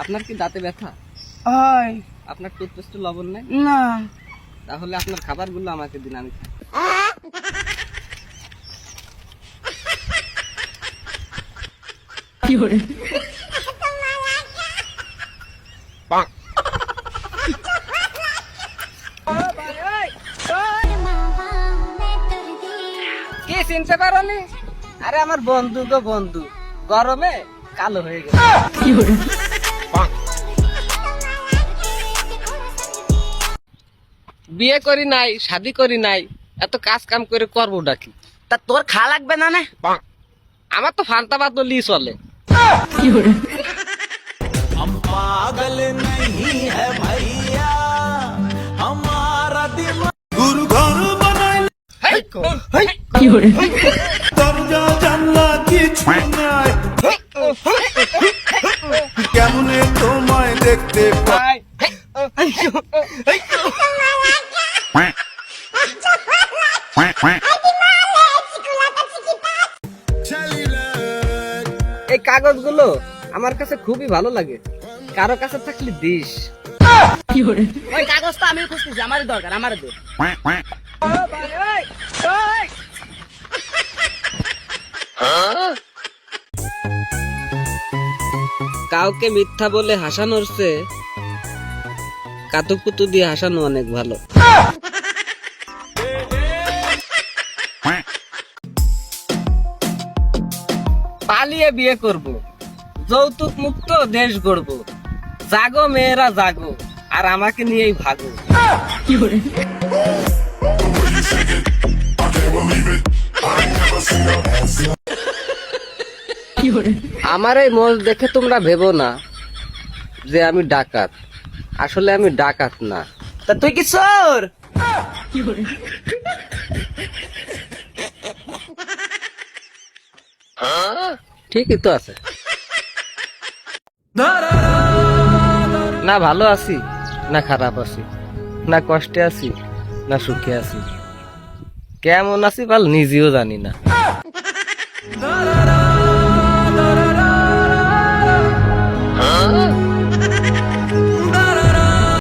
আপনার কি দাঁতে ব্যথা? হয়। আপনার টুথপেস্ট লবণ নেই? না। তাহলে আপনার খাবারগুলো আমাকে দিন আমি খাই। কি চিনতে পারোনি? আরে আমার বন্ধু গো বন্ধু গরমে কালো হয়ে গেছে। বিয়ে করি নাই শাদি করি নাই এত কাজ কাম করে করব ডাকি তা তোর খা লাগবে না না? আমার তো ফান্তা বাতলি চলে। গুরু ঘর বানাইলে হেই, হেই, দরজা জানলা কিছু নাই কেমনে তোমায় দেখতে পাই এই কাগজগুলো আমার কাছে খুবই ভালো লাগে। কারও কাছে থাকলে দিস। কি ওই কাগজটা আমি খুঁজতেছি আমারই দরকার আমারই দে কাউকে মিথ্যা বলে হাসানোর চেয়ে কাতুকুতু দিয়ে হাসানো অনেক ভালো। পালিয়ে বিয়ে করব, যৌতুক মুক্ত দেশ গড়ব, জাগো মেয়েরা জাগো, আর আমাকে নিয়েই ভাগো। আমার এই মোজ দেখে তোমরা ভেবো না যে আমি ডাকাত। আসলে আমি ডাকাত না। তা তুই কি চোর? ঠিকই তো আছে। না ভালো আছি না খারাপ আছি না কষ্টে আছি না সুখে আছি। কেমন আছি বল নিজেও জানি না।